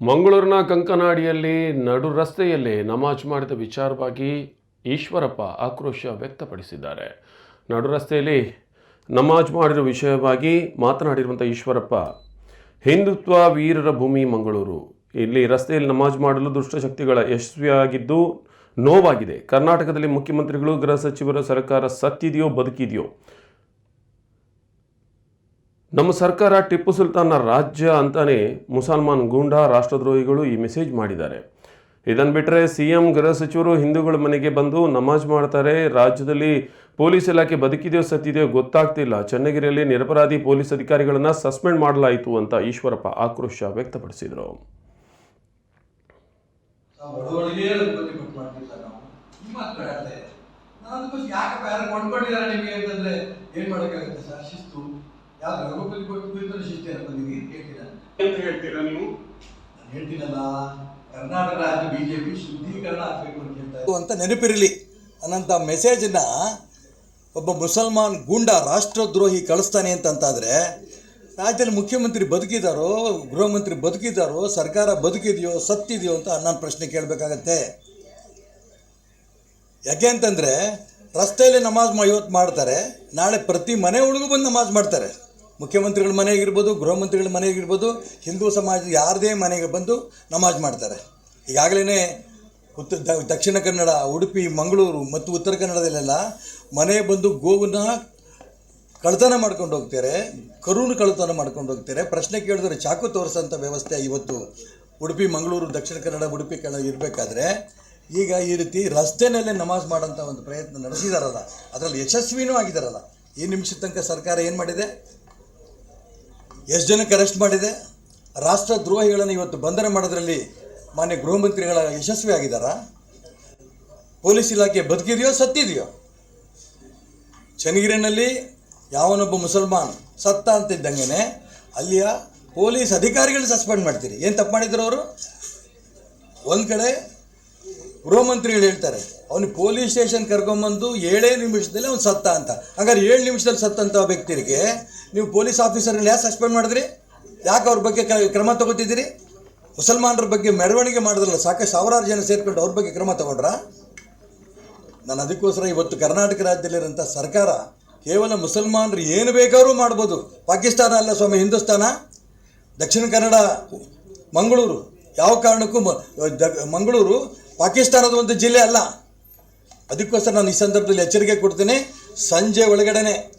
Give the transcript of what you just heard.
ಮಂಗಳೂರಿನ ಕಂಕನಾಡಿಯಲ್ಲಿ ನಡು ರಸ್ತೆಯಲ್ಲಿ ನಮಾಜ್ ಮಾಡಿದ ವಿಚಾರವಾಗಿ ಈಶ್ವರಪ್ಪ ಆಕ್ರೋಶ ವ್ಯಕ್ತಪಡಿಸಿದ್ದಾರೆ. ನಡು ರಸ್ತೆಯಲ್ಲಿ ನಮಾಜ್ ಮಾಡಿರುವ ವಿಷಯವಾಗಿ ಮಾತನಾಡಿರುವಂಥ ಈಶ್ವರಪ್ಪ, ಹಿಂದುತ್ವ ವೀರರ ಭೂಮಿ ಮಂಗಳೂರು. ಇಲ್ಲಿ ರಸ್ತೆಯಲ್ಲಿ ನಮಾಜ್ ಮಾಡಲು ದುಷ್ಟಶಕ್ತಿಗಳ ಯಶಸ್ವಿಯಾಗಿದ್ದು ನೋವಾಗಿದೆ. ಕರ್ನಾಟಕದಲ್ಲಿ ಮುಖ್ಯಮಂತ್ರಿಗಳು, ಗೃಹ ಸಚಿವರ, ಸರ್ಕಾರ ಸತ್ತಿದೆಯೋ, ಬದುಕಿದೆಯೋ ನಮ್ಮ ಸರ್ಕಾರ ಟಿಪ್ಪು ಸುಲ್ತಾನ್ನ ರಾಜ್ಯ ಅಂತಾನೆ ಮುಸಲ್ಮಾನ್ ಗೂಂಡಾ ರಾಷ್ಟ್ರದ್ರೋಹಿಗಳು ಈ ಮೆಸೇಜ್ ಮಾಡಿದ್ದಾರೆ. ಇದನ್ನು ಬಿಟ್ಟರೆ ಸಿ ಎಂ ಗೃಹ ಸಚಿವರು ಹಿಂದೂಗಳ ಮನೆಗೆ ಬಂದು ನಮಾಜ್ ಮಾಡ್ತಾರೆ. ರಾಜ್ಯದಲ್ಲಿ ಪೊಲೀಸ್ ಇಲಾಖೆ ಬದುಕಿದೆಯೋ ಸತ್ತಿದೆಯೋ ಗೊತ್ತಾಗ್ತಿಲ್ಲ. ಚನ್ನಗಿರಿಯಲ್ಲಿ ನಿರಪರಾಧಿ ಪೊಲೀಸ್ ಅಧಿಕಾರಿಗಳನ್ನು ಸಸ್ಪೆಂಡ್ ಮಾಡಲಾಯಿತು ಅಂತ ಈಶ್ವರಪ್ಪ ಆಕ್ರೋಶ ವ್ಯಕ್ತಪಡಿಸಿದರು. ನಾವು ಒಳಗೊಳಗೆ ಬನ್ನಿ ಬಿಟ್ಟು ಮಾಡ್ತಿಲ್ಲ ನಾವು ನಿಮ್ಮ ಹತ್ರ ಹೇಳ್ತಾ ಇದೆ ನಾನು ಅದಕ್ಕೋಸ್ಕರ ಯಾಕಪ್ಪ ಯಾರು ಕೊಂಡ್ಕೊಂಡಿದ್ದಾರೆ ನಿಮಗೆ? ಅಂತಂದ್ರೆ ಏನ್ ಮಾಡೋಕ್ಕಾಗುತ್ತೆ ಸರ್ ಶಿಸ್ತು ಯಾವ್ದು ರಘುಪತಿ ಕೊಟ್ಟು ಬಂದಿದೆ ಹೇಳ್ತೀರಾ? ಅಂತ ಹೇಳ್ತೀರಾ ನೀವು? ನಾನು ಹೇಳ್ತೀನಲ್ಲ ಕರ್ನಾಟಕ ರಾಜ್ಯ ಬಿಜೆಪಿ ಶುದ್ಧೀಕರಣ ಆಗ್ಬೇಕು ಅಂತ ಹೇಳ್ತಾರೆ. ಅಂತ ನೆನಪಿರಲಿ ಅನ್ನಂಥ ಮೆಸೇಜನ್ನ ಒಬ್ಬ ಮುಸಲ್ಮಾನ್ ಗೂಂಡ ರಾಷ್ಟ್ರದ್ರೋಹಿ ಕಳಿಸ್ತಾನೆ ಅಂತಂತಾದರೆ ರಾಜ್ಯದಲ್ಲಿ ಮುಖ್ಯಮಂತ್ರಿ ಬದುಕಿದಾರೋ ಗೃಹ ಮಂತ್ರಿ ಬದುಕಿದಾರೋ ಸರ್ಕಾರ ಬದುಕಿದೆಯೋ ಸತ್ತಿದೆಯೋ ಅಂತ ನಾನು ಪ್ರಶ್ನೆ ಕೇಳಬೇಕಾಗತ್ತೆ. ಯಾಕೆ ಅಂತಂದರೆ ರಸ್ತೆಯಲ್ಲಿ ನಮಾಜ್ ಮಾ ಇವತ್ತು ಮಾಡ್ತಾರೆ ನಾಳೆ ಪ್ರತಿ ಮನೆ ಒಳಗೂ ಬಂದು ನಮಾಜ್ ಮಾಡ್ತಾರೆ. ಮುಖ್ಯಮಂತ್ರಿಗಳ ಮನೆಗಿರ್ಬೋದು, ಗೃಹ ಮಂತ್ರಿಗಳ ಮನೆಗಿರ್ಬೋದು, ಹಿಂದೂ ಸಮಾಜದ ಯಾರದೇ ಮನೆಗೆ ಬಂದು ನಮಾಜ್ ಮಾಡ್ತಾರೆ. ಈಗಾಗಲೇ ಉತ್ತ ದಕ್ಷಿಣ ಕನ್ನಡ, ಉಡುಪಿ, ಮಂಗಳೂರು ಮತ್ತು ಉತ್ತರ ಕನ್ನಡದಲ್ಲೆಲ್ಲ ಮನೆ ಬಂದು ಗೋವನ್ನ ಕಳ್ತನ ಮಾಡ್ಕೊಂಡು ಹೋಗ್ತಾರೆ ಕರುನು ಕಳ್ತನ ಮಾಡ್ಕೊಂಡು ಹೋಗ್ತಾರೆ. ಪ್ರಶ್ನೆ ಕೇಳಿದ್ರೆ ಚಾಕು ತೋರಿಸೋಂಥ ವ್ಯವಸ್ಥೆ ಇವತ್ತು ಉಡುಪಿ, ಮಂಗಳೂರು, ದಕ್ಷಿಣ ಕನ್ನಡ, ಉಡುಪಿ ಕನ್ನಡ ಇರಬೇಕಾದ್ರೆ ಈಗ ಈ ರೀತಿ ರಸ್ತೆನಲ್ಲೇ ನಮಾಜ್ ಮಾಡೋಂಥ ಒಂದು ಪ್ರಯತ್ನ ನಡೆಸಿದಾರಲ್ಲ, ಅದರಲ್ಲಿ ಯಶಸ್ವಿನೂ ಆಗಿದಾರಲ್ಲ. ಈ ನಿಮಿಷದ ತನಕ ಸರ್ಕಾರ ಏನು ಮಾಡಿದೆ? ಎಷ್ಟು ಜನಕ್ಕೆ ಅರೆಸ್ಟ್ ಮಾಡಿದೆ? ರಾಷ್ಟ್ರ ದ್ರೋಹಿಗಳನ್ನು ಇವತ್ತು ಬಂಧನ ಮಾಡೋದ್ರಲ್ಲಿ ಮಾನ್ಯ ಗೃಹ ಮಂತ್ರಿಗಳ ಯಶಸ್ವಿ ಆಗಿದ್ದಾರಾ? ಪೊಲೀಸ್ ಇಲಾಖೆ ಬದುಕಿದೆಯೋ, ಸತ್ತಿದೆಯೋ? ಚನ್ನಗಿರಿನಲ್ಲಿ ಯಾವನೊಬ್ಬ ಮುಸಲ್ಮಾನ್ ಸತ್ತ ಅಂತಿದ್ದಂಗೆ ಅಲ್ಲಿಯ ಪೊಲೀಸ್ ಅಧಿಕಾರಿಗಳು ಸಸ್ಪೆಂಡ್ ಮಾಡ್ತೀರಿ. ಏನು ತಪ್ಪು ಮಾಡಿದ್ರು ಅವರು? ಒಂದು ಕಡೆ ಗೃಹ ಮಂತ್ರಿಗಳು ಹೇಳ್ತಾರೆ, ಅವನು ಪೊಲೀಸ್ ಸ್ಟೇಷನ್ ಕರ್ಕೊಂಬಂದು ಏಳೇ ನಿಮಿಷದಲ್ಲಿ ಅವ್ನು ಸತ್ತ ಅಂತ. ಹಾಗಾದ್ರೆ ಏಳು ನಿಮಿಷದಲ್ಲಿ ಸತ್ತಂಥ ವ್ಯಕ್ತಿಗೆ ನೀವು ಪೊಲೀಸ್ ಆಫೀಸರ್ಗಳು ಯಾಕೆ ಸಸ್ಪೆಂಡ್ ಮಾಡಿದ್ರಿ? ಯಾಕೆ ಅವ್ರ ಬಗ್ಗೆ ಕ್ರಮ ತಗೋತಿದ್ದೀರಿ? ಮುಸಲ್ಮಾನರ ಬಗ್ಗೆ ಮೆರವಣಿಗೆ ಮಾಡಿದ್ರಲ್ಲ, ಸಾಕಷ್ಟು ಸಾವಿರಾರು ಜನ ಸೇರಿಕೊಂಡು ಅವ್ರ ಬಗ್ಗೆ ಕ್ರಮ ತಗೊಂಡ್ರಾ? ನಾನು ಅದಕ್ಕೋಸ್ಕರ ಇವತ್ತು ಕರ್ನಾಟಕ ರಾಜ್ಯದಲ್ಲಿರೋಂಥ ಸರ್ಕಾರ ಕೇವಲ ಮುಸಲ್ಮಾನರು ಏನು ಬೇಕಾದ್ರೂ ಮಾಡ್ಬೋದು. ಪಾಕಿಸ್ತಾನ ಅಲ್ಲ ಸ್ವಾಮಿ, ಹಿಂದೂಸ್ತಾನ, ದಕ್ಷಿಣ ಕನ್ನಡ, ಮಂಗಳೂರು. ಯಾವ ಕಾರಣಕ್ಕೂ ಮಂಗಳೂರು ಪಾಕಿಸ್ತಾನದ ಒಂದು ಜಿಲ್ಲೆ ಅಲ್ಲ. ಅದಕ್ಕೋಸ್ಕರ ನಾನು ಈ ಸಂದರ್ಭದಲ್ಲಿ ಎಚ್ಚರಿಕೆ ಕೊಡ್ತೀನಿ. ಸಂಜೆ ಒಳಗಡೆನೆ